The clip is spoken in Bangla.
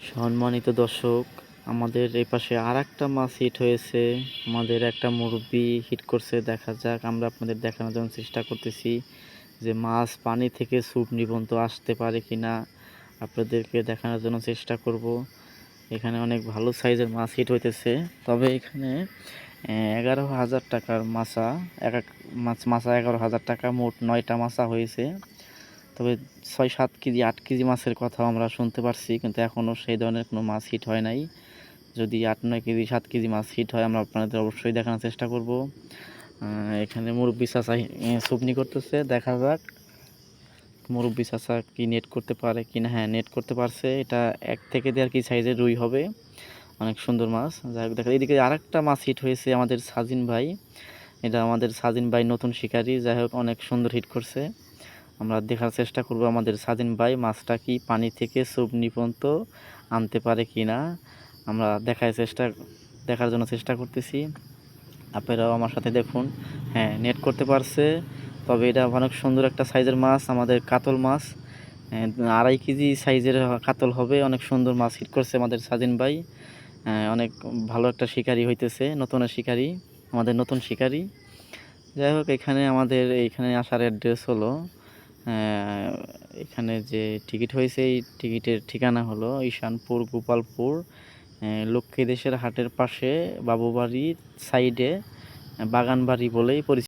সম্মানিত দর্শক, আমাদের এই পাশে আর একটা মাছ হিট হয়েছে। আমাদের একটা মুরব্বি হিট করছে। দেখা যাক, আমরা আপনাদের দেখানোর জন্য চেষ্টা করতেছি যে মাছ পানি থেকে স্যুপ নিবন্ত আসতে পারে কি না আপনাদেরকে দেখানোর জন্য চেষ্টা করব। এখানে অনেক ভালো সাইজের মাছ হিট হইতেছে। তবে এখানে এগারো হাজার টাকার মাছা, এক এক মাছ, মাছা এগারো হাজার টাকা, মোট নয়টা মাছা হয়েছে। তবে ছয় সাত কেজি, আট কেজি মাছের কথাও আমরা শুনতে পারছি, কিন্তু এখনও সেই ধরনের কোনো মাছ হিট হয় নাই। যদি আট, নয় কেজি, সাত কেজি মাছ হিট হয়, আমরা আপনাদের অবশ্যই দেখানোর চেষ্টা করব। এখানে মুরব্বি চাচা সুপনি করতেছে, দেখা যাক। মুরব্বি চাচা কি নেট করতে পারে কি না হ্যাঁ নেট করতে পারছে। এটা এক থেকে দেড় কি সাইজের রুই হবে। অনেক সুন্দর মাছ। যাই হোক দেখা এদিকে আরেকটা মাছ হিট হয়েছে আমাদের সাজিন ভাই। এটা আমাদের সাজিন ভাই নতুন শিকারি। যাই হোক, অনেক সুন্দর হিট করছে। আমরা দেখার চেষ্টা করব আমাদের স্বাধীন ভাই মাছটা কি পানি থেকে সুপ নিপন্ত আনতে পারে কি না। আমরা দেখার চেষ্টা দেখার জন্য চেষ্টা করতেছি। আপনারাও আমার সাথে দেখুন। হ্যাঁ নেট করতে পারছে। তবে এটা অনেক সুন্দর একটা সাইজের মাছ আমাদের কাতল মাছ। আড়াই কেজি সাইজের কাতল হবে। অনেক সুন্দর মাছ হিট করছে আমাদের স্বাধীন ভাই। আহ, অনেক ভালো একটা শিকারি হইতেছে নতুন শিকারি আমাদের নতুন শিকারি। যাই হোক এখানে আমাদের এইখানে আসার অ্যাড্রেস হলো এখানে যে টিকিট হয়েছে, এই টিকিটের ঠিকানা হলো ঈশানপুর, গোপালপুর লক্ষ্মীদেশের লক্ষ্মী দেশের হাটের পাশে বাবুবাড়ির সাইডে বাগানবাড়ি বলেই পরিচিত